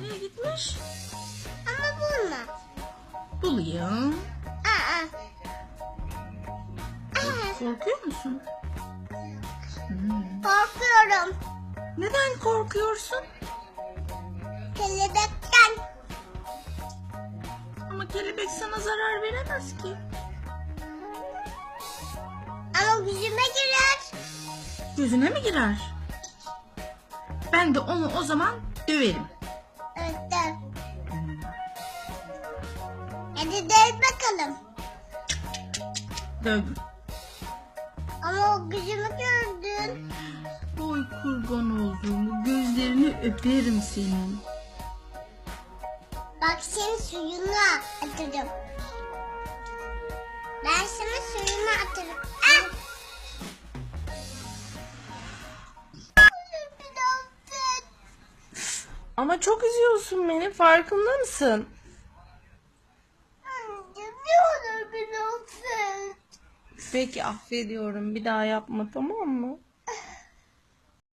Nereye gitmiş? Ama bulma. Bulayım. Aa. Aa. Korkuyor musun? Hmm. Korkuyorum. Neden korkuyorsun? Kelebekten. Ama kelebek sana zarar veremez ki. Ama yüzüme girer. Gözüne mi girer? Ben de onu o zaman döverim. Hadi del bakalım. Dövdüm. Ama o yüzümü gördün. Oy kurban olduğum gözlerini öperim senin. Bak senin suyuna atırım. Ben sana suyunu atırım. Ah! Ama çok üzüyorsun beni farkında mısın? Peki affediyorum bir daha yapma tamam mı?